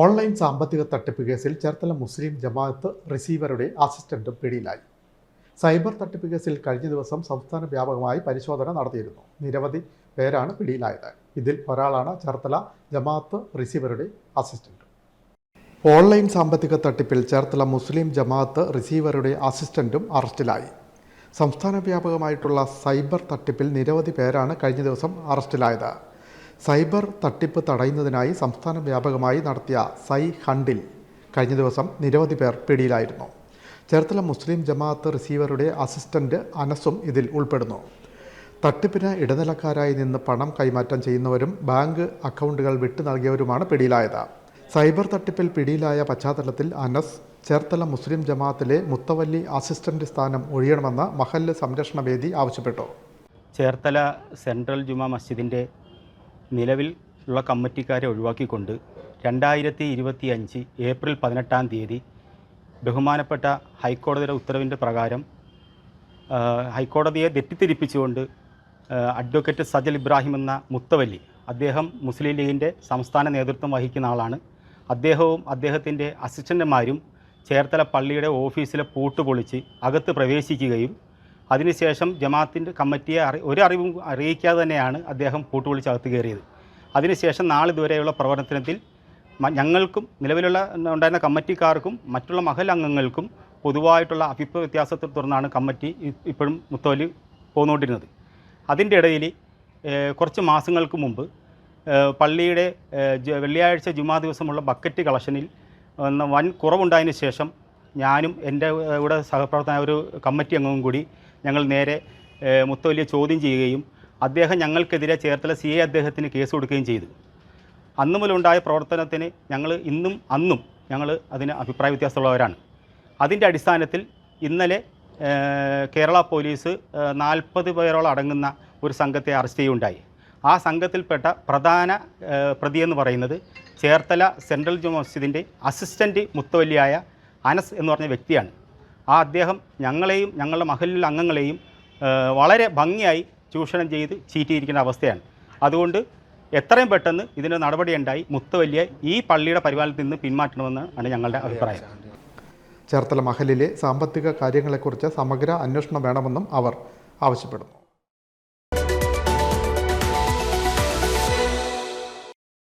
Online സാമ്പത്തിക തട്ടിപ്പ് കേസിൽ ചേർത്തല മുസ്ലിം ജമാഅത്ത് റിസീവറുടെ അസിസ്റ്റന്റും പിടിയിലായി. സൈബർ തട്ടിപ്പ് കേസിൽ കഴിഞ്ഞ ദിവസം സംസ്ഥാന വ്യാപകമായി പരിശോധന നടത്തിയിരുന്നു. നിരവധി പേരാണ് പിടിയിലായത്. ഇതിൽ ഒരാളാണ് ചേർത്തല ജമാഅത്ത് റിസീവറുടെ അസിസ്റ്റന്റ്. ഓൺലൈൻ സാമ്പത്തിക തട്ടിപ്പിൽ ചേർത്തല മുസ്ലിം ജമാഅത്ത് റിസീവറുടെ അസിസ്റ്റന്റും അറസ്റ്റിലായി. സംസ്ഥാന വ്യാപകമായിട്ടുള്ള സൈബർ തട്ടിപ്പിൽ നിരവധി പേരാണ് കഴിഞ്ഞ ദിവസം അറസ്റ്റിലായത്. സൈബർ തട്ടിപ്പ് തടയുന്നതിനായി സംസ്ഥാന വ്യാപകമായി നടത്തിയ സൈ ഹണ്ടിൽ കഴിഞ്ഞ ദിവസം നിരവധി പേർ പിടിയിലായിരുന്നു. ചേർത്തല മുസ്ലിം ജമാഅത്ത് റിസീവറുടെ അസിസ്റ്റന്റ് അനസും ഇതിൽ ഉൾപ്പെടുന്നു. തട്ടിപ്പിന് ഇടനിലക്കാരായി നിന്ന് പണം കൈമാറ്റം ചെയ്യുന്നവരും ബാങ്ക് അക്കൗണ്ടുകൾ വിട്ടു നൽകിയവരുമാണ് പിടിയിലായത്. സൈബർ തട്ടിപ്പിൽ പിടിയിലായ പശ്ചാത്തലത്തിൽ അനസ് ചേർത്തല മുസ്ലിം ജമാഅത്തിലെ മുത്തവല്ലി അസിസ്റ്റന്റ് സ്ഥാനം ഒഴിയണമെന്ന് മഹല്ല് സംരക്ഷണ വേദി ആവശ്യപ്പെട്ടു. ചേർത്തല സെൻട്രൽ ജുമാ മസ്ജിദിന്റെ നിലവിൽ ഉള്ള കമ്മിറ്റിക്കാരെ ഒഴിവാക്കിക്കൊണ്ട് രണ്ടായിരത്തി ഇരുപത്തി അഞ്ച് ഏപ്രിൽ പതിനെട്ടാം തീയതി ബഹുമാനപ്പെട്ട ഹൈക്കോടതിയുടെ ഉത്തരവിന്റെ പ്രകാരം ഹൈക്കോടതിയെ തെറ്റിദ്ധരിപ്പിച്ചുകൊണ്ട് അഡ്വക്കേറ്റ് സജൽ ഇബ്രാഹിം എന്ന മുത്തവല്ലി അദ്ദേഹം മുസ്ലിം ലീഗിന്റെ സംസ്ഥാന നേതൃത്വം വഹിക്കുന്ന ആളാണ്. അദ്ദേഹവും അദ്ദേഹത്തിന്റെ അസിസ്റ്റന്റുമാരും ചേർത്തല പള്ളിയുടെ ഓഫീസിലെ പൂട്ട് പൊളിച്ച് അകത്ത് പ്രവേശിക്കുകയും അതിനുശേഷം ജമാഅത്തിന്റെ കമ്മിറ്റിയെ അറി ഒരു അറിവും അറിയിക്കാതെ തന്നെയാണ് അദ്ദേഹം അകത്ത് കയറിയത്. അതിനുശേഷം നാളിതുവരെയുള്ള പ്രവർത്തനത്തിൽ ഞങ്ങൾക്കും നിലവിലുള്ള ഉണ്ടായിരുന്ന കമ്മിറ്റിക്കാർക്കും മറ്റുള്ള മഹൽ അംഗങ്ങൾക്കും പൊതുവായിട്ടുള്ള അഭിപ്രായ വ്യത്യാസത്തെ തുടർന്നാണ് കമ്മിറ്റി ഇപ്പോഴും മുത്തോലി പോന്നുകൊണ്ടിരുന്നത്. അതിന്റെ ഇടയിൽ കുറച്ച് മാസങ്ങൾക്ക് മുമ്പ് പള്ളിയുടെ വെള്ളിയാഴ്ച ജുമാ ദിവസമുള്ള ബക്കറ്റ് കളക്ഷനിൽ വൻ കുറവുണ്ടായതിനു ശേഷം ഞാനും എന്റെ ഇവിടെ സഹപ്രവർത്തന ഒരു കമ്മിറ്റി അംഗവും കൂടി ഞങ്ങൾ നേരെ മുത്തവല്ലിയെ ചോദ്യം ചെയ്യുകയും അദ്ദേഹം ഞങ്ങൾക്കെതിരെ ചേർത്തല സി എ അദ്ദേഹത്തിന് കേസ് കൊടുക്കുകയും ചെയ്തു. അന്നു മുതലുണ്ടായ പ്രവർത്തനത്തിന് ഞങ്ങൾ ഇന്നും അന്നും ഞങ്ങൾ അതിന് അഭിപ്രായ വ്യത്യാസമുള്ളവരാണ്. അതിന്റെ അടിസ്ഥാനത്തിൽ ഇന്നലെ കേരള പോലീസ് നാൽപ്പത് പേരോളം അടങ്ങുന്ന ഒരു സംഘത്തെ അറസ്റ്റ് ചെയ്യുകയുണ്ടായി. ആ സംഘത്തിൽപ്പെട്ട പ്രധാന പ്രതിയെന്ന് പറയുന്നത് ചേർത്തല സെൻട്രൽ ജുമാ മസ്ജിദിന്റെ അസിസ്റ്റന്റ് മുത്തവല്ലിയായ അനസ് എന്ന് പറഞ്ഞ വ്യക്തിയാണ്. ആ അദ്ദേഹം ഞങ്ങളെയും ഞങ്ങളുടെ മഹലിലെ അംഗങ്ങളെയും വളരെ ഭംഗിയായി ചൂഷണം ചെയ്ത് ചീറ്റിയിരിക്കുന്ന അവസ്ഥയാണ്. അതുകൊണ്ട് എത്രയും പെട്ടെന്ന് ഇതിന് നടപടിയുണ്ടായി മുത്തവല്ലിയ ഈ പള്ളിയുടെ പരിപാലനത്തിൽ നിന്ന് പിന്മാറ്റണമെന്നാണ് ഞങ്ങളുടെ അഭിപ്രായം. ചേർത്തല മഹലിലെ സാമ്പത്തിക കാര്യങ്ങളെക്കുറിച്ച് സമഗ്ര അന്വേഷണം വേണമെന്നും അവർ ആവശ്യപ്പെടുന്നു.